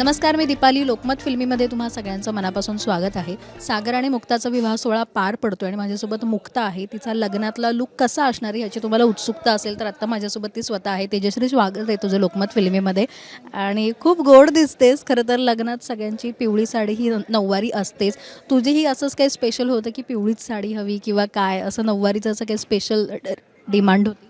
नमस्कार मी दीपाली लोकमत फिल्मीमध्ये तुम्हा सगळ्यांचं मनापासून स्वागत आहे. सागर आणि मुक्ताचा विवाह सोहळा पार पडतो आणि माझ्यासोबत मुक्ता आहे. तिचा लग्नातला लुक कसा असणार आहे याची तुम्हाला उत्सुकता असेल तर आत्ता माझ्यासोबत ती स्वतः आहे. तेजश्री स्वागत आहे तुझं लोकमत फिल्मीमध्ये. आणि खूप गोड दिसतेस. खरं तर लग्नात सगळ्यांची पिवळी साडी ही नऊवारी असतेच. तुझीही असंच काही स्पेशल होतं की पिवळीच साडी हवी किंवा काय? असं नऊवारीचं असं काही स्पेशल डिमांड होती?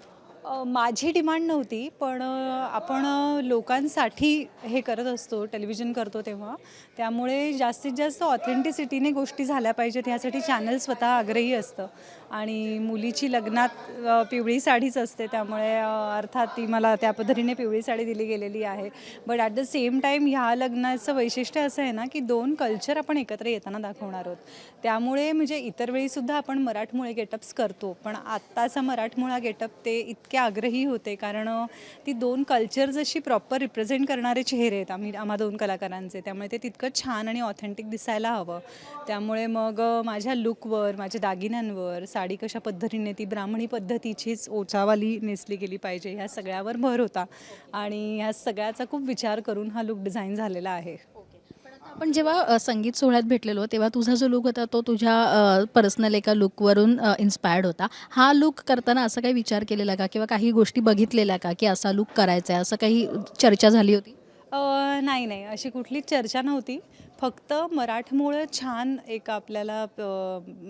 माझी डिमांड नव्हती पण आपण लोकांसाठी हे करत असतो टेलिव्हिजन करतो तेव्हा. त्यामुळे जास्तीत जास्त ऑथेंटिसिटीने गोष्टी झाल्या पाहिजेत ह्यासाठी चॅनल स्वतः आग्रही असतं. आणि मुलीची लग्नात पिवळी साडीच असते त्यामुळे अर्थात ती मला त्या पद्धतीने पिवळी साडी दिली गेलेली आहे. But at the same time ह्या लग्नाचं वैशिष्ट्य असं आहे ना की दोन कल्चर आपण एकत्र येताना दाखवणार आहोत. त्यामुळे म्हणजे इतर वेळीसुद्धा आपण मराठमोळे गेटअप्स करतो पण आत्ताचा मराठमोळा गेटअप ते इतके आग्रही होते कारण ती दोन कल्चर जशी प्रॉपर रिप्रेझेंट करणारे चेहरे आहेत आम्ही आम्हा दोन कलाकारांचे त्यामुळे ते तितकं छान आणि ऑथेंटिक दिसायला हवं. त्यामुळे मग माझ्या लुकवर माझ्या दागिन्यांवर साडी कशा पद्धतीने ती ब्राह्मणी पद्धतीचीच ओचावाली नेसली गेली पाहिजे ह्या सगळ्यावर भर होता. आणि ह्या सगळ्याचा खूप विचार करून हा लुक डिझाईन झालेला आहे. आपण जेव्हा संगीत सोहळ्यात भेटलेलो तेव्हा तुझा जो लुक होता तो तुझ्या पर्सनल एका लुकवरून इन्स्पायर्ड होता. हा लुक करताना असं काही विचार केलेला का? किंवा काही गोष्टी बघितलेल्या का की असा लुक करायचा आहे असं काही चर्चा झाली होती? नाही नाही. अशी कुठलीच चर्चा नव्हती. फक्त मराठमोळं छान एक आपल्याला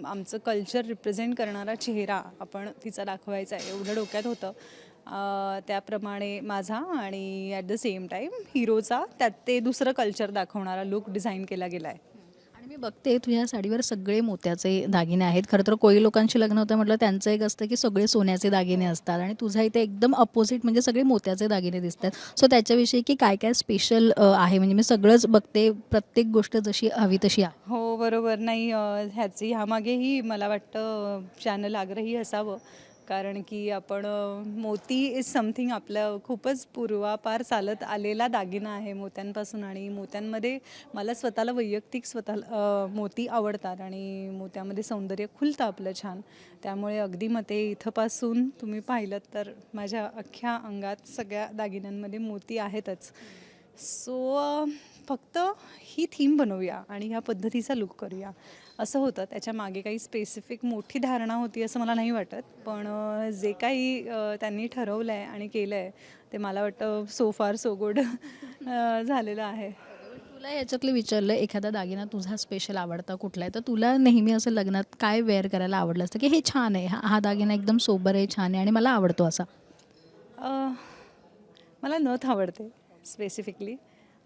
आमचं कल्चर रिप्रेझेंट करणारा चेहरा आपण तिचा दाखवायचा आहे एवढं डोक्यात होतं. त्याप्रमाणे माझा आणि ॲट द सेम टाईम हिरोचा त्यात ते दुसरं कल्चर दाखवणारा लुक डिझाईन केला गेला आहे मी बघते तुझ्या साडीवर सगळे मोत्याचे दागिने आहेत. खरं तर कोळी लोकांशी लग्न होतं म्हटलं त्यांचं एक असतं की सगळे सोन्याचे दागिने असतात आणि तुझ्या इथे एकदम अपोजिट म्हणजे सगळे मोत्याचे दागिने दिसतात. सो त्याच्याविषयी की काय काय स्पेशल आहे? म्हणजे मी सगळंच बघते प्रत्येक गोष्ट जशी हवी तशी आहे. हो बरोबर. नाही ह्याची ह्यामागेही मला वाटतं चॅनल आग्रही असावं. कारण की आपण मोती इज समथिंग आपलं खूपच पूर्वापार चालत आलेला दागिना आहे मोत्यांपासून आणि मोत्यांमध्ये मला स्वतःला वैयक्तिक स्वतः मोती आवडतात आणि मोत्यामध्ये सौंदर्य खुलतं आपलं छान. त्यामुळे अगदी मते इथंपासून तुम्ही पाहिलं तर माझ्या अख्ख्या अंगात सगळ्या दागिन्यांमध्ये मोती आहेतच. सो फक्त ही थीम बनवूया आणि ह्या पद्धतीचा लुक करूया. असं होतं. त्याच्यामागे काही स्पेसिफिक मोठी धारणा होती असं मला नाही वाटत. पण जे काही त्यांनी ठरवलं आहे आणि केलं आहे ते मला वाटतं सो फार सो गुड झालेलं आहे. तुला याच्यातलं विचारलं एखादा दागिना तुझा स्पेशल आवडता कुठला आहे? तर तुला नेहमी असं लग्नात काय वेअर करायला आवडलं असतं? की हे छान आहे हा हा दागिना एकदम सोबर आहे छान आहे आणि मला आवडतो असा. मला नथ आवडते. स्पेसिफिकली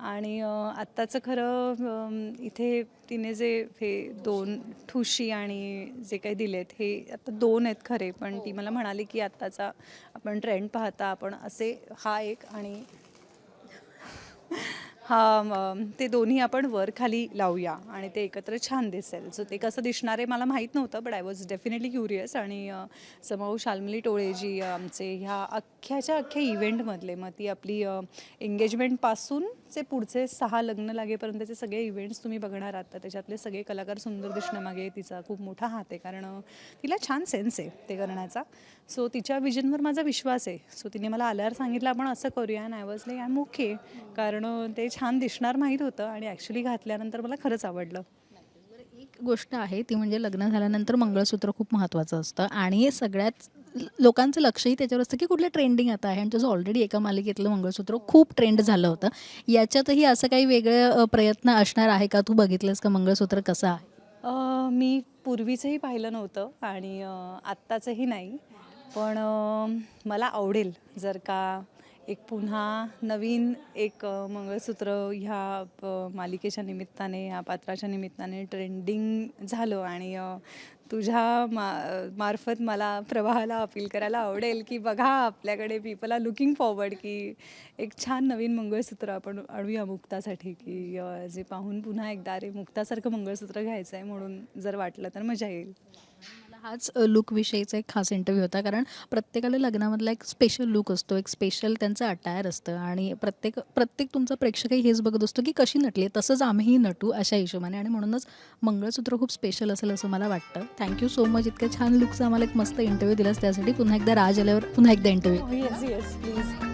आणि आत्ताचं खरं इथे तिने जे हे दोन ठुशी आणि जे काही दिलेत हे आता दोन आहेत खरे पण ती मला म्हणाली की आत्ताचा आपण ट्रेंड पाहता आपण असे हा एक आणि हा ते दोन्ही आपण वर खाली लावूया आणि ते एकत्र छान दिसेल. सो ते कसं दिसणार आहे मला माहीत नव्हतं but I was definitely curious आणि समाऊ शालमली टोळे जी आमचे ह्या अख्ख्याच्या अख्ख्या इव्हेंटमधले मग ती आपली एंगेजमेंटपासून चे पुढचे सहा लग्न लागेपर्यंतचे सगळे इव्हेंट्स तुम्ही बघणार आहात. तर त्याच्यातले सगळे कलाकार सुंदर दिसण्यामागे तिचा खूप मोठा हात आहे कारण तिला छान सेन्स आहे ते करण्याचा. सो तिच्या विजनवर माझा विश्वास आहे. सो तिने मला आल्यावर सांगितलं आपण असं करूया. आणि I was like I am okay कारण ते छान दिसणार माहीत होतं आणि ॲक्च्युली घातल्यानंतर मला खरंच आवडलं. एक गोष्ट आहे ती म्हणजे लग्न झाल्यानंतर मंगळसूत्र खूप महत्त्वाचं असतं आणि सगळ्यात लोकांचं लक्षही त्याच्यावर असतं की कुठलं ट्रेंडिंग आता आहे. आणि तुझं ऑलरेडी एका मालिकेतलं मंगळसूत्र खूप ट्रेंड झालं होतं. याच्यातही असं काही वेगळं प्रयत्न असणार आहे का? तू बघितलंस का मंगळसूत्र कसं आहे? मी पूर्वीचंही पाहिलं नव्हतं आणि आत्ताचंही नाही. पण मला आवडेल जर का एक पुन्हा नवीन एक मंगळसूत्र ह्या मालिकेच्या निमित्ताने ह्या पात्राच्या निमित्ताने ट्रेंडिंग झालं आणि तुझ्या मा मार्फत मला प्रवाहाला अपील करायला आवडेल की बघा आपल्याकडे पीपल आर लुकिंग फॉरवर्ड की एक छान नवीन मंगळसूत्र आपण आणूया मुक्तासाठी की जे पाहून पुन्हा एकदा अरे मुक्तासारखं मंगळसूत्र घ्यायचं आहे म्हणून जर वाटलं तर मजा येईल. हाच लुक विषयीचा एक खास इंटरव्ह्यू होता. कारण प्रत्येकाला लग्नामधला एक स्पेशल लुक असतो. एक स्पेशल त्यांचं अटायर असतं. आणि प्रत्येक प्रत्येक तुमचा प्रेक्षकही हेच बघत असतो की कशी नटली आहे तसंच आम्हीही नटू अशा हिशोबाने. आणि म्हणूनच मंगळसूत्र खूप स्पेशल असेल असं मला वाटतं. थँक्यू सो मच इतक्या छान लुकचा आम्हाला एक मस्त इंटरव्ह्यू दिलास. त्यासाठी पुन्हा एकदा राज आल्यावर पुन्हा एकदा इंटरव्ह्यू येस येस प्लीज